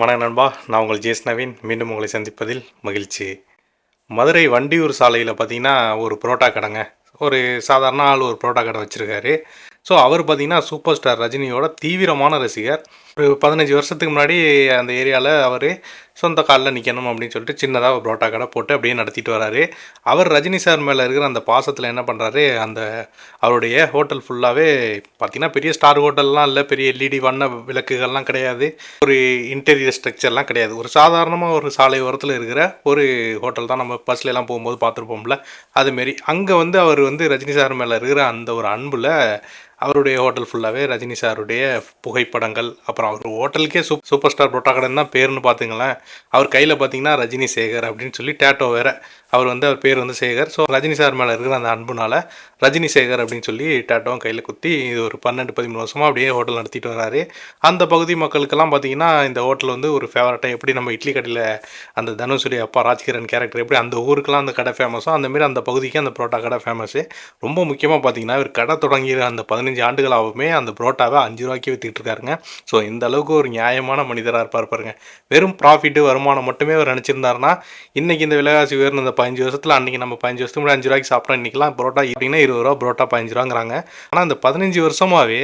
வணக்கம் நண்பா நான் உங்கள் ஜேஸ் நவீன். மீண்டும் உங்களை சந்திப்பதில் மகிழ்ச்சி. மதுரை வண்டியூர் சாலையில் பார்த்தீங்கன்னா ஒரு புரோட்டா கடைங்க. ஒரு சாதாரண ஆள் ஒரு புரோட்டா கடை வச்சுருக்காரு. ஸோ அவர் பார்த்தீங்கன்னா சூப்பர் ஸ்டார் ரஜினியோட தீவிரமான ரசிகர். ஒரு பதினஞ்சு வருஷத்துக்கு முன்னாடி அந்த ஏரியாவில் அவர் சொந்த காலில் நிற்கணும் அப்படின்னு சொல்லிட்டு சின்னதாக ஒரு புரோட்டா கடை போட்டு அப்படியே நடத்திட்டு வராரு. அவர் ரஜினி சார் மேலே இருக்கிற அந்த பாசத்தில் என்ன பண்ணுறாரு அந்த அவருடைய ஹோட்டல் ஃபுல்லாகவே பார்த்திங்கன்னா பெரிய ஸ்டார் ஹோட்டல்லாம் இல்லை பெரிய எல்இடி வண்ண விளக்குகள்லாம் கிடையாது. ஒரு இன்டீரியர் ஸ்ட்ரக்சர்லாம் கிடையாது. ஒரு சாதாரணமாக ஒரு சாலை ஓரத்தில் இருக்கிற ஒரு ஹோட்டல் தான் நம்ம பஸ்லலாம் போகும்போது பார்த்துருப்போம்ல அதுமாரி அங்கே வந்து அவர் வந்து ரஜினி சார் மேலே இருக்கிற அந்த ஒரு அன்பில் அவருடைய ஹோட்டல் ஃபுல்லாகவே ரஜினி சாருடைய புகைப்படங்கள் அப்புறம் அவர் ஹோட்டலுக்கே சூப் சூப்பர் ஸ்டார் புரோட்டா கடைன்னு தான் பேர்னு பார்த்துங்களேன் அவர் கையில் பார்த்தீங்கன்னா ரஜினி சேகர் அப்படின்னு சொல்லி டேட்டோ வேற. அவர் வந்து அவர் பேர் வந்து சேகர். ஸோ ரஜினி சார் மேலே இருக்கிற அந்த அன்புனால ரஜினி சேகர் அப்படின்னு சொல்லி டேட்டோவும் கையில் குத்தி இது ஒரு பன்னெண்டு பதிமூணு வருஷமாக அப்படியே ஹோட்டல் நடத்திட்டு வராரு. அந்த பகுதி மக்களுக்கெல்லாம் பார்த்தீங்கன்னா இந்த ஹோட்டல் வந்து ஒரு ஃபேவரட்டாக எப்படி நம்ம இட்லி கடையில் அந்த தனுஷுடைய அப்பா ராஜ்கிரண் கேரக்டர் எப்படி அந்த ஊருக்கெல்லாம் அந்த கடை ஃபேமஸோ அந்தமாரி அந்த பகுதிக்கு அந்த புரோட்டா கடை ஃபேமஸு ரொம்ப முக்கியமாக பார்த்தீங்கன்னா இவர் கடை தொடங்கிய அந்த பதினஞ்சு ஆண்டுகளாகவுமே அந்த புரோட்டாவை அஞ்சு ரூபாய்க்கு வித்துக்கிட்டு இருக்காருங்க. ஸோ இந்த அளவுக்கு ஒரு நியாயமான மனிதராக இருப்பார் பாருங்க. வெறும் ப்ராஃபிட்டு வருமானம் மட்டுமே அவர் நினச்சிருந்தாருன்னா இன்றைக்கி இந்த விலைவாசி உயர்ந்த இந்த பதினஞ்சு வருஷத்தில் அன்றைக்கி நம்ம பதினஞ்சு வருஷத்துக்கு முன்னாடி அஞ்சு ரூபாய்க்கு சாப்பிட்றோம் இன்றைக்கெலாம் புரோட்டா எப்படின்னா இருபது ரூபா புரோட்டா பதினஞ்சு ரூபாங்கிறாங்க. ஆனால் அந்த பதினஞ்சு வருஷமாகவே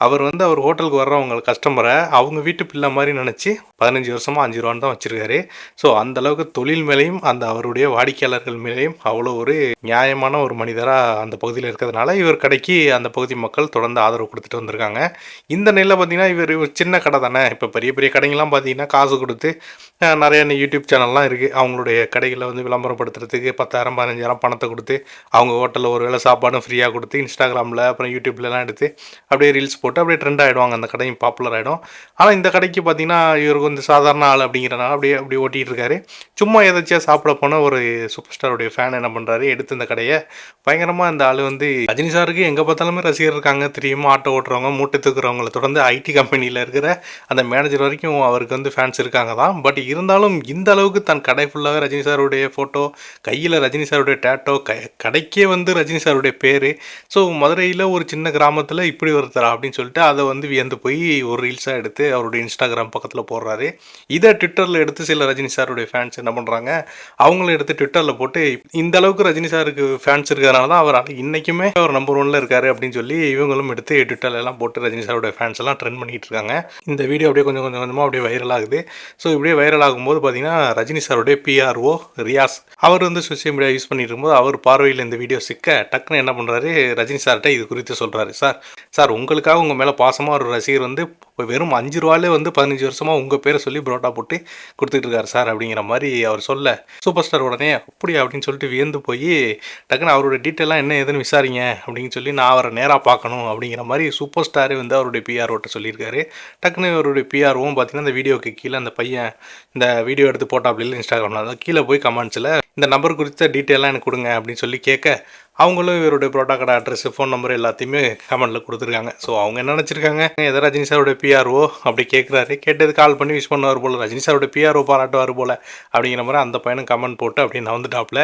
அவர் வந்து அவர் ஹோட்டலுக்கு வர்றவங்க கஸ்டமரை அவங்க வீட்டு பிள்ளை மாதிரி நினச்சி பதினஞ்சு வருஷமாக அஞ்சு ரூபான்னு தான் வச்சுருக்காரு. ஸோ அந்தளவுக்கு தொழில் மேலேயும் அந்த அவருடைய வாடிக்கையாளர்கள் மேலேயும் அவ்வளோ ஒரு நியாயமான ஒரு மனிதராக அந்த பகுதியில் இருக்கிறதுனால இவர் கடைக்கு அந்த பகுதி மக்கள் தொடர்ந்து ஆதரவு கொடுத்துட்டு வந்திருக்காங்க. இந்த நிலையில் பார்த்தீங்கன்னா இவர் ஒரு சின்ன கடை தானே. இப்போ பெரிய பெரிய கடைங்கள்லாம் பார்த்தீங்கன்னா காசு கொடுத்து நிறைய யூடியூப் சேனல்லாம் இருக்குது அவங்களுடைய கடைகளை வந்து விளம்பரப்படுத்துறதுக்கு பத்தாயிரம் பதினஞ்சாயிரம் பணத்தை கொடுத்து அவங்க ஹோட்டலில் ஒரு வேளை சாப்பாடும் ஃப்ரீயாக கொடுத்து இன்ஸ்டாகிராமில் அப்புறம் யூடியூப்லலாம் எடுத்து அப்படியே ரீல்ஸ் போட்டு போட்டு அப்படியே ட்ரெண்ட் ஆகிடுவாங்க அந்த கடையும் பாப்புலர் ஆகிடும் ஆனால் இந்த கடைக்கு பார்த்தீங்கன்னா இவருக்கு வந்து சாதாரண ஆள் அப்படிங்கிறனால அப்படியே அப்படியே ஓட்டிகிட்டு இருக்காரு சும்மா எதாச்சியாக சாப்பிட போன ஒரு சூப்பர் ஸ்டாருடைய ஃபேன் என்ன பண்ணுறாரு எடுத்து இந்த கடையை பயங்கரமாக அந்த ஆள் வந்து ரஜினி சாருக்கு எங்கே பார்த்தாலுமே ரசிகர் இருக்காங்க. தெரியுமா. ஆட்டோ ஓட்டுறவங்க மூட்டை தூக்குறவங்களை தொடர்ந்து ஐடி கம்பெனியில் இருக்கிற அந்த மேனேஜர் வரைக்கும் அவருக்கு வந்து ஃபேன்ஸ் இருக்காங்க தான். பட் இருந்தாலும் இந்த அளவுக்கு தன் கடை ஃபுல்லாகவே ரஜினி சாருடைய ஃபோட்டோ கையில் ரஜினி சாருடைய டேட்டோ க கடைக்கே வந்து ரஜினி சாருடைய பேர். ஸோ மதுரையில் ஒரு சின்ன கிராமத்தில் இப்படி ஒருத்தரா அப்படின்னு சொல்லிட்டு அதை வந்து வியந்து போய் ஒரு ரீல்ஸாக எடுத்து அவருடைய இன்ஸ்டாகிராம் பக்கத்தில் போடுறாரு. இதை ட்விட்டரில் எடுத்து சில ரஜினி சாருடைய ஃபேன்ஸ் என்ன பண்ணுறாங்க அவங்களும் எடுத்து ட்விட்டரில் போட்டு இந்த அளவுக்கு ரஜினி சாருக்கு ஃபேன்ஸ் இருக்கிறதுனால தான் அவர் இன்றைக்குமே அவர் நம்பர் ஒன்ல இருக்காரு அப்படின்னு சொல்லி இவங்களும் எடுத்து ட்விட்டர்ல எல்லாம் போட்டு ரஜினி சாருடைய ஃபேன்ஸ் எல்லாம் ட்ரெண்ட் பண்ணிட்டு இருக்காங்க. இந்த வீடியோ அப்படியே கொஞ்சம் கொஞ்சம் கொஞ்சமாக அப்படியே வைரல் ஆகுது. ஸோ இப்படியே வைரல் ஆகும்போது பார்த்தீங்கன்னா ரஜினி சாருடைய பிஆர்ஓ ரியாஸ் அவர் வந்து சோஷியல் மீடியா யூஸ் பண்ணிட்டு இருக்கும்போது அவர் பார்வையில் இந்த வீடியோ சிக்க டக்குன்னு என்ன பண்ணுறாரு ரஜினி சார்கிட்ட இது குறித்து சொல்கிறாரு சார் சார் உங்களுக்காக அவங்க மேலே பாசமாக ஒரு ரசிகர் வந்து இப்போ வெறும் அஞ்சு ரூபாலே வந்து பதினஞ்சு வருஷமாக உங்கள் பேரை சொல்லி புரோட்டா போட்டு கொடுத்துட்டு இருக்காரு சார் அப்படிங்கிற மாதிரி அவர் சொல்ல சூப்பர் ஸ்டார் உடனே அப்படியா? அப்படின்னு சொல்லிட்டு வியந்து போய் டக்குன்னு அவரோட டீட்டெயிலாக என்ன ஏதுன்னு விசாரிங்க அப்படின்னு சொல்லி நான் அவரை நேராக பார்க்கணும் அப்படிங்கிற மாதிரி சூப்பர் ஸ்டாரே வந்து அவருடைய பிஆர்ஓட்ட சொல்லியிருக்காரு. டக்குன்னு அவருடைய பிஆர்ஓவும் பார்த்தீங்கன்னா அந்த வீடியோக்கு கீழே அந்த பையன் இந்த வீடியோ எடுத்து போட்டாப்ல இன்ஸ்டாகிராமில் அதான் கீழே போய் கமெண்ட்ஸில் இந்த நம்பர் குறித்த டீட்டெயிலாக எனக்கு கொடுங்க அப்படின்னு சொல்லி கேட்க அவங்களும் இவருடைய புரோட்டா கடை அட்ரஸ் ஃபோன் நம்பர் எல்லாத்தையுமே கமெண்ட்டில் கொடுத்துருக்காங்க. ஸோ அவங்க என்ன நினச்சிருக்காங்க? எதராஜினி ரஜினி பி பிஆர்ஓ அப்படி கேட்குறாரு கேட்டது கால் பண்ணி விஷ் பண்ணுவார் போல். ரஜினி சாரோட பிஆர்ஓ பாராட்டுவார் போல் அப்படிங்கிற மாதிரி அந்த பையனும் கமெண்ட் போட்டு அப்படி நவந்துட்டாப்புல.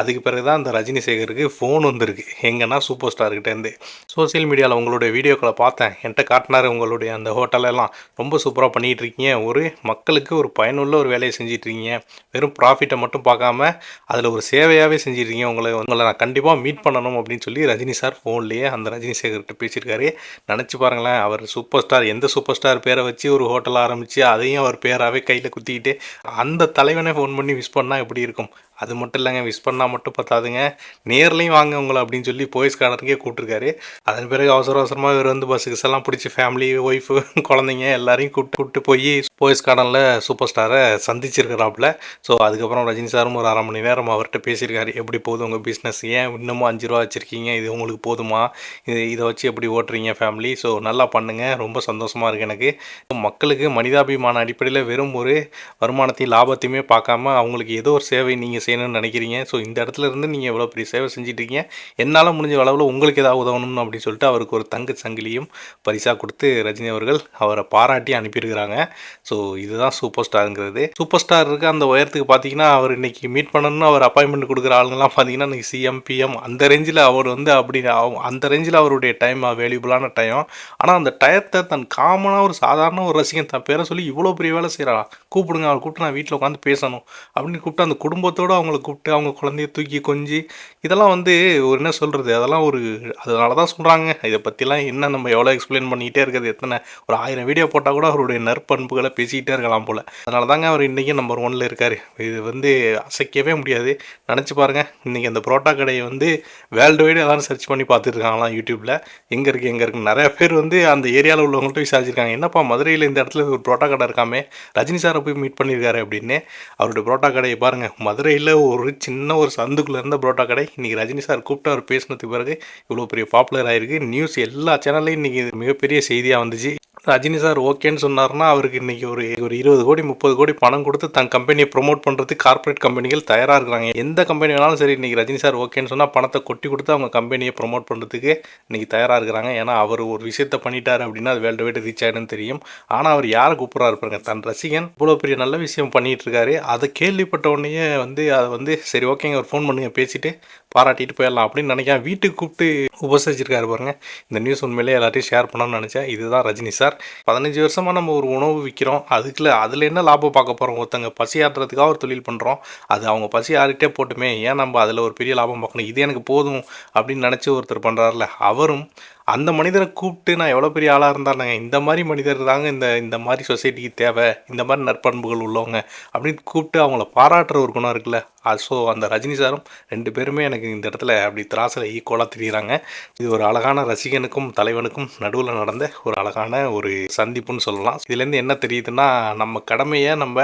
அதுக்கு பிறகு தான் அந்த ரஜினி சேகருக்கு ஃபோன் வந்திருக்கு. எங்கன்னா சூப்பர் ஸ்டார்கிட்டேருந்து சோசியல் மீடியாவில் உங்களுடைய வீடியோக்களை பார்த்தேன். என்கிட்ட காட்டினார் உங்களுடைய அந்த ஹோட்டலெல்லாம் ரொம்ப சூப்பராக பண்ணிகிட்டு இருக்கீங்க. ஒரு மக்களுக்கு ஒரு பயனுள்ள ஒரு வேலையை செஞ்சிட்ருக்கீங்க வெறும் ப்ராஃபிட்டை மட்டும் பார்க்காம அதில் ஒரு சேவையாகவே செஞ்சிருக்கீங்க உங்களை உங்களை நான் கண்டிப்பாக மீட் பண்ணணும் அப்படின்னு சொல்லி ரஜினி சார் ஃபோன்லேயே அந்த ரஜினி சேகர்கிட்ட பேசியிருக்காரு. நினச்சி பாருங்களேன் அவர் சூப்பர் ஸ்டார் எந்த சூப்பர் ஸ்டார் பேரை வச்சு ஒரு ஹோட்டல் ஆரம்பித்து அதையும் அவர் பேராகவே கையில் குத்திக்கிட்டு அந்த தலைவனை ஃபோன் பண்ணி மிஸ் பண்ணால் எப்படி இருக்கும்? அது மட்டும் இல்லைங்க விஷ் பண்ணால் மட்டும் பத்தாதுங்க. நேர்லேயும் வாங்க உங்களை அப்படின்னு சொல்லி போயஸ் கார்டனுக்கே கூப்பிட்டுருக்காரு. அதன் பிறகு அவசர அவசரமாக இவர் வந்து பஸ்ஸுக்கு எல்லாம் பிடிச்சி ஃபேமிலி ஒய்ஃபு குழந்தைங்க எல்லாரையும் கூப்பிட்டு கூப்பிட்டு போய் போயஸ் கார்டனில் சூப்பர் ஸ்டாரை சந்திச்சிருக்கிறாப்புல. ஸோ அதுக்கப்புறம் ரஜினி சாரும் ஒரு அரை மணி நேரம் அவர்கிட்ட பேசியிருக்காரு. எப்படி போகுது உங்கள் பிஸ்னஸ் ஏன் இன்னமும் அஞ்சு ரூபா வச்சுருக்கீங்க? இது உங்களுக்கு போதுமா? இது இதை வச்சு எப்படி ஓட்டுறீங்க ஃபேமிலி ஸோ நல்லா பண்ணுங்கள் ரொம்ப சந்தோஷமாக இருக்குது எனக்கு. மக்களுக்கு மனிதாபிமான அடிப்படையில் வெறும் ஒரு வருமானத்தையும் லாபத்தையுமே பார்க்காம அவங்களுக்கு ஏதோ ஒரு சேவை நீங்கள் செய்யணும்னு நினைக்கிறீங்க. ஸோ இந்த இடத்துல இருந்து நீங்கள் எவ்வளோ பெரிய சேவை செஞ்சிட்ருக்கீங்க? என்னால் முடிஞ்ச அளவில் உங்களுக்கு ஏதாவது உதவணும் அப்படின்னு சொல்லிட்டு அவருக்கு ஒரு தங்க சங்கிலியும் பரிசாக கொடுத்து ரஜினி அவர்கள் அவரை பாராட்டி அனுப்பியிருக்கிறாங்க. ஸோ இதுதான் சூப்பர் ஸ்டாருங்கிறது. சூப்பர் ஸ்டார் இருக்க அந்த உயரத்துக்கு பார்த்தீங்கன்னா அவர் இன்னைக்கு மீட் பண்ணணும்னு அவர் அப்பாயின்மெண்ட் கொடுக்குற ஆளுங்கெல்லாம் பார்த்தீங்கன்னா இன்றைக்கி சிஎம் பிஎம் அந்த ரேஞ்சில் அவர் வந்து அப்படி அந்த ரேஞ்சில் அவருடைய டைம் வேல்யூபுளான டைம் ஆனால் அந்த டயத்தை தன் காமனாக ஒரு சாதாரண ஒரு ரசிகன் தன் பேரை சொல்லி இவ்வளோ பெரிய வேலை செய்கிறான் கூப்பிடுங்க அவர் கூப்பிட்டு நான் வீட்டில் உட்காந்து பேசணும் அப்படின்னு கூப்பிட்டு அந்த குடும்பத்தோடு அவங்கள கூப்பிட்டு அவங்க குழந்தைய தூக்கி கொஞ்சி இதெல்லாம் வந்து ஒரு என்ன சொல்கிறது அதெல்லாம் ஒரு அதனால தான் சொல்கிறாங்க இதை பற்றிலாம் என்ன நம்ம எவ்வளோ எக்ஸ்பிளைன் பண்ணிக்கிட்டே இருக்கிறது எத்தனை ஒரு ஆயிரம் வீடியோ போட்டால் கூட அவருடைய நற்பண்புகளை பேசிக்கிட்டே இருக்கலாம் போல். அதனால தாங்க அவர் இன்றைக்கும் நம்பர் ஒன்ல இருக்கார். இது வந்து அசைக்கவே முடியாது. நினச்சி பாருங்கள் இன்றைக்கி அந்த புரோட்டா கடையை வந்து வேர்ல்டு வைடு எல்லாரும் சர்ச் பண்ணி பார்த்துருக்காங்களாம் யூடியூப்பில் எங்கே இருக்குது எங்கே இருக்குது நிறையா பேர் வந்து அந்த ஏரியாவில் உள்ளவங்கள்ட்ட விசாரிச்சிருக்காங்க. என்னப்பா மதுரையில் இந்த இடத்துல ஒரு புரோட்டா கடை இருக்காமே ரஜினி சாரை போய் மீட் பண்ணியிருக்காரு அப்படின்னு. அவருடைய புரோட்டா கடையை பாருங்கள் மதுரையில் ஒரு சின்ன ஒரு சந்துக்குள்ளே இருந்த புரோட்டா கடை. இன்றைக்கி ரஜினி சார் கூப்பிட்டு அவர் பேசினதுக்கு பிறகு இவ்வளோ பெரிய பாப்புலர் ஆகிருக்கு நியூஸ் எல்லா சேனல்லையும் இன்றைக்கி மிகப்பெரிய செய்தியாக வந்துச்சு. ரஜினி சார் ஓகேன்னு சொன்னார்னா அவருக்கு இன்றைக்கி ஒரு ஒரு இருபது கோடி முப்பது கோடி பணம் கொடுத்து தன் கம்பெனியை ப்ரொமோட் பண்ணுறதுக்கு கார்ப்பரேட் கம்பெனிகள் தயாராக இருக்கிறாங்க. எந்த கம்பெனி வேணாலும் சரி இன்றைக்கி ரஜினி சார் ஓகேன்னு சொன்னால் பணத்தை கொட்டி கொடுத்து அவங்க கம்பெனியை ப்ரொமோட் பண்ணுறதுக்கு இன்றைக்கி தயாராக இருக்கிறாங்க. ஏன்னா அவர் ஒரு விஷயத்தை பண்ணிட்டார் அப்படின்னா அது வேல்டு வைடு ரீச் ஆகிடும் தெரியும். ஆனால் அவர் யாரை கூப்பிட்றாரு பாருங்க தன் ரசிகன் இவ்வளோ பெரிய நல்ல விஷயம் பண்ணிகிட்டு இருக்காரு. அதை கேள்விப்பட்ட உடனே வந்து அதை வந்து சரி ஓகேங்க ஒரு ஃபோன் பண்ணுங்க பேசிட்டு பாராட்டிட்டு போயிடலாம் அப்படின்னு நினைக்கிறேன் வீட்டுக்கு கூப்பிட்டு உபசரிச்சிருக்காரு பாருங்க. இந்த நியூஸ் உண்மையிலே எல்லாத்தையும் ஷேர் பண்ணணும்னு நினச்சேன். இதுதான் ரஜினி சார். பதினஞ்சு வருஷமாக நம்ம ஒரு உணவு விற்கிறோம் அதுக்குள்ள அதில் என்ன லாபம் பார்க்க போகிறோம் ஒருத்தங்க பசி ஆட்டுறதுக்காக ஒரு தொழில் பண்ணுறோம் அது அவங்க பசி ஆறிட்டே போட்டுமே. ஏன் நம்ம அதில் ஒரு பெரிய லாபம் பார்க்கணும்? இது எனக்கு போதும் அப்படின்னு நினச்சி ஒருத்தர் பண்ணுறாருல அவரும் அந்த மனிதரை கூப்பிட்டு நான் எவ்வளோ பெரிய ஆளாக இருந்தாங்க இந்த மாதிரி மனிதர் தாங்க இந்த இந்த மாதிரி சொசைட்டிக்கு தேவை இந்த மாதிரி நற்பண்புகள் உள்ளவங்க அப்படின்னு கூப்பிட்டு அவங்கள பாராட்டுற ஒரு குணம் இருக்குல்ல. அது ஸோ அந்த ரஜினி சாரும் ரெண்டு பேருமே எனக்கு இந்த இடத்துல அப்படி திராசில் ஈக்குவலாக தெரியுறாங்க. இது ஒரு அழகான ரசிகனுக்கும் தலைவனுக்கும் நடுவில் நடந்த ஒரு அழகான ஒரு சந்திப்புன்னு சொல்லலாம். இதுலேருந்து என்ன தெரியுதுன்னா நம்ம கடமையை நம்ம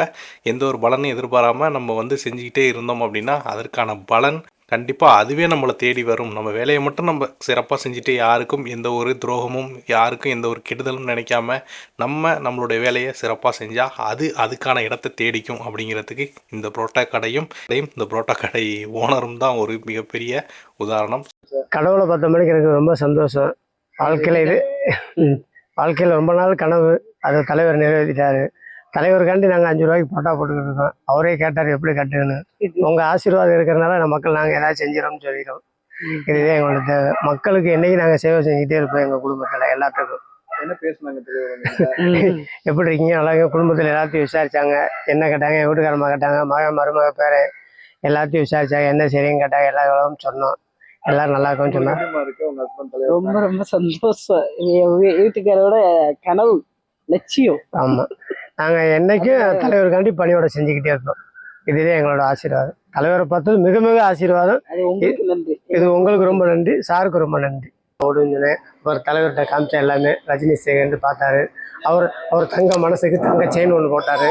எந்த ஒரு பலனையும் எதிர்பாராமல் நம்ம வந்து செஞ்சுக்கிட்டே இருந்தோம் அப்படின்னா அதற்கான பலன் கண்டிப்பாக அதுவே நம்மளை தேடி வரும். நம்ம வேலையை மட்டும் நம்ம சிறப்பாக செஞ்சுட்டு யாருக்கும் எந்த ஒரு துரோகமும் யாருக்கும் எந்த ஒரு கெடுதலும் நினைக்காம நம்ம நம்மளுடைய வேலையை சிறப்பாக செஞ்சால் அது அதுக்கான இடத்தை தேடிக்கும் அப்படிங்கிறதுக்கு இந்த புரோட்டா கடையும் கடையும் இந்த புரோட்டா கடை ஓனரும் தான் ஒரு மிகப்பெரிய உதாரணம். கடவுளை பார்த்த மணிக்கு எனக்கு ரொம்ப சந்தோஷம். வாழ்க்கையில் இது வாழ்க்கையில் ரொம்ப நாள் கனவு. அதை தலைவர் நிறைவேற்றிட்டாரு. தலைவருக்காண்டி நாங்கள் அஞ்சு ரூபாய்க்கு போட்டா போட்டுக்கிட்டு இருக்கோம். அவரே கேட்டார் எப்படி கட்டுன்னு? உங்கள் ஆசீர்வாதம் இருக்கிறனால நம்ம மக்கள் நாங்கள் ஏதாவது செஞ்சிடோம்னு சொல்லிடுறோம் இதுதான் எங்களோட தேவை. மக்களுக்கு என்னைக்கு நாங்கள் சேவை செஞ்சுக்கிட்டே இருப்போம் எங்கள் குடும்பத்தில் எல்லாத்துக்கும். என்ன பேசுனாங்க எப்படி இருக்கீங்க? நல்லா? குடும்பத்தில் எல்லாத்தையும் விசாரிச்சாங்க. என்ன கேட்டாங்க? என் வீட்டுக்காரம்மா கேட்டாங்க. மகன் மருமக பேர் எல்லாத்தையும் விசாரிச்சாங்க. என்ன சரின்னு கேட்டாங்க. எல்லா விவரமும் சொன்னோம். எல்லாரும் நல்லா இருக்கும்னு சொன்னாங்க. ரொம்ப ரொம்ப சந்தோஷம். வீட்டுக்காரோட கனவு லட்சியம். ஆமாம் நாங்கள் என்னைக்கும் தலைவருக்காண்டி பணியோட செஞ்சுக்கிட்டே இருக்கோம் இதுதான் எங்களோட ஆசீர்வாதம். தலைவரை பார்த்தது மிக மிக ஆசீர்வாதம். இது உங்களுக்கு ரொம்ப நன்றி. சாருக்கு ரொம்ப நன்றி. ஓடுஞ்சனே அவர் தலைவர்கிட்ட காமிச்ச எல்லாமே ரஜினி சேகர்னு பார்த்தாரு. அவர் அவர் தங்க மனசுக்கு தங்க செயின் ஒன்று போட்டார்.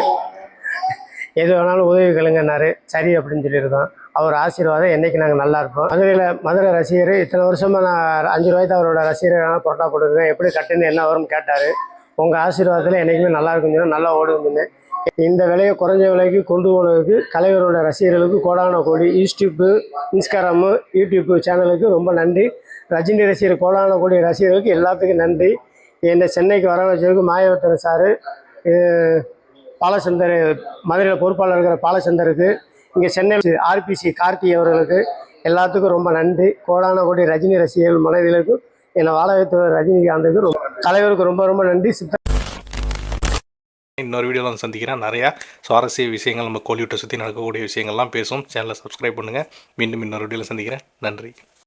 எது வேணாலும் உதவி கேளுங்கன்னாரு. சரி அப்படின்னு சொல்லியிருக்கோம். அவர் ஆசீர்வாதம் என்னைக்கு நாங்கள் நல்லா இருப்போம். மதுரையில் மதுரை ரசிகர் இத்தனை வருஷமாக நான் அஞ்சு ரூபாய்க்கு அவரோட ரசிகரான பொட்டா போட்டுருக்கேன். எப்படி கட்டுன்னு என்ன வரும்னு கேட்டார். உங்கள் ஆசீர்வாதத்தில் என்றைக்குமே நல்லா இருக்கும் சொன்னா நல்லா ஓடுங்கன்னு இந்த விலையை குறைஞ்ச விலைக்கு கொண்டு போனதுக்கு கலைவரோட ரசிகர்களுக்கு கோடான கோடி. யூடியூப்பு இன்ஸ்டாகிராமு யூடியூப்பு சேனலுக்கு ரொம்ப நன்றி. ரஜினி ரசிகர் கோடான கோடி ரசிகர்களுக்கு எல்லாத்துக்கும் நன்றி. என்னை சென்னைக்கு வர வச்சதுக்கு மாயவர்த்தன் சாரு பாலச்சந்தர் மதுரையில் பொறுப்பாளர் இருக்கிற பாலச்சந்தருக்கு இங்கே சென்னை ஆர்பிசி கார்த்தி அவர்களுக்கு எல்லாத்துக்கும் ரொம்ப நன்றி. கோடான கோடி ரஜினி ரசிகர்கள் மனைவிகளுக்கும் என்னை வாழ வைத்த ரஜினிகாந்துக்கு ரொம்ப தலைவருக்கு ரொம்ப ரொம்ப நன்றி. சித்த இன்னொரு வீடியோவில் வந்து சந்திக்கிறேன். நிறையா சுவாரஸ்ய விஷயங்கள் நம்ம கோலிவுட்டை சுற்றி நடக்கக்கூடிய விஷயங்கள்லாம் பேசும் சேனலை சப்ஸ்கிரைப் பண்ணுங்கள் மீண்டும் இன்னொரு வீடியோவில் சந்திக்கிறேன். நன்றி.